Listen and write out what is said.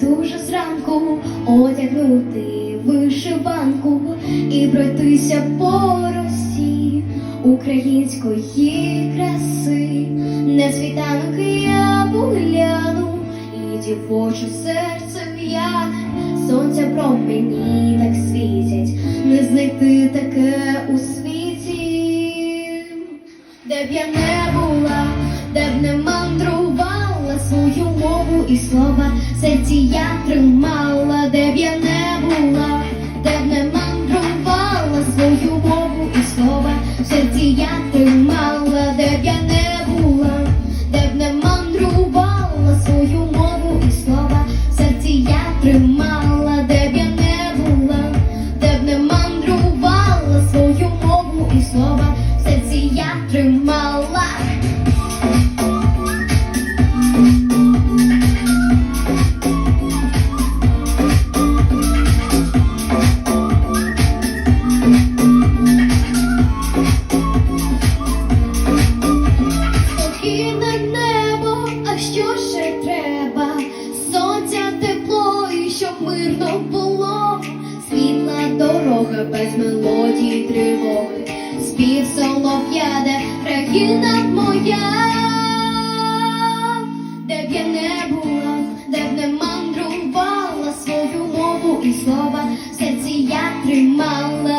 дуже зранку. Одягнути вишиванку і пройтися по росі української краси. На світанок я погляну, і дівоче серце в'яне, сонця промені так світять, не знайти таке у світі, де б я не була, де б не мандрувала свою мову і слова, серці я тримала, де б я не була, де б не мандрувала свою мову і слова, в серці я тримала, де б я не була, де б не мандрувала свою мову і слова, серці я тримала, де б я не була, де б не мандрувала свою мову і слова, серці я тримала. більше треба, сонця тепло, і щоб мирно було, світла дорога без мелодії тривоги, спів солов'яде, країна моя, де б я не була, де б не мандрувала свою мову і слова, серці я тримала.